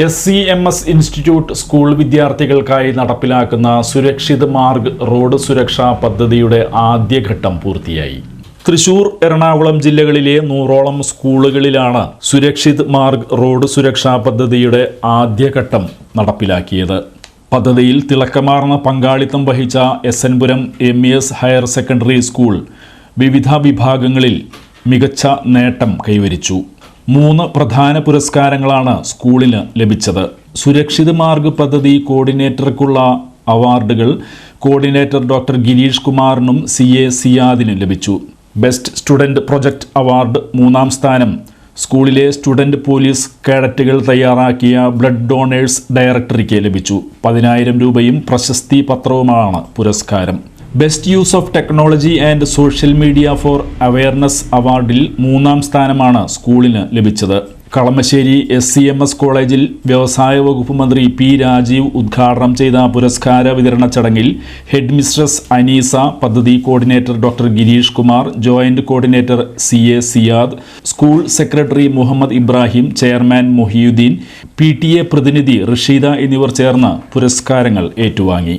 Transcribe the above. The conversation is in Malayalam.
S C M S institute school വിദ്യാർത്ഥികൾക്കായി നടപ്പിലാക്കുന്ന സുരക്ഷിത് മാർഗ് റോഡ് സുരക്ഷാ പദ്ധതിയുടെ ആദ്യഘട്ടം പൂർത്തിയായി. തൃശൂർ എറണാകുളം ജില്ലകളിലെ നൂറോളം സ്കൂളുകളിലാണ് സുരക്ഷിത് മാർഗ് റോഡ് സുരക്ഷാ പദ്ധതിയുടെ ആദ്യഘട്ടം നടപ്പിലാക്കിയത്. പദ്ധതിയിൽ തിളക്കമാർന്ന പങ്കാളിത്തം വഹിച്ച S എൻപുരം M E S higher secondary school വിവിധ വിഭാഗങ്ങളിൽ മികച്ച നേട്ടം കൈവരിച്ചു. മൂന്ന് പ്രധാന പുരസ്കാരങ്ങളാണ് സ്കൂളിന് ലഭിച്ചത്. സുരക്ഷിത മാർഗ് പദ്ധതി കോർഡിനേറ്റർക്കുള്ള അവാർഡുകൾ കോർഡിനേറ്റർ ഡോക്ടർ ഗിരീഷ് കുമാറിനും സി എ സിയാദിനും ലഭിച്ചു. ബെസ്റ്റ് സ്റ്റുഡന്റ് പ്രൊജക്ട് അവാർഡ് മൂന്നാം സ്ഥാനം. സ്കൂളിലെ സ്റ്റുഡന്റ് പോലീസ് കേഡറ്റുകൾ തയ്യാറാക്കിയ ബ്ലഡ് ഡോണേഴ്സ് ഡയറക്ടറിക്ക് ലഭിച്ചു. പതിനായിരം രൂപയും പ്രശസ്തി പത്രവുമാണ് പുരസ്കാരം. Best use of technology and social media for awareness അവാർഡിൽ മൂന്നാം സ്ഥാനമാണ് സ്കൂളിന് ലഭിച്ചത്. Kalamassery S C M S കോളേജിൽ വ്യവസായ വകുപ്പ് മന്ത്രി പി രാജീവ് ഉദ്ഘാടനം ചെയ്ത പുരസ്കാര വിതരണ ചടങ്ങിൽ ഹെഡ് മിസ്ട്രസ് അനീസ പദ്ധതി coordinator doctor Girish Kumar joint coordinator C A Siyad school secretary Muhammad Ibrahim chairman Mohiyuddin P പ്രതിനിധി റഷീദ എന്നിവർ ചേർന്ന് പുരസ്കാരങ്ങൾ ഏറ്റുവാങ്ങി.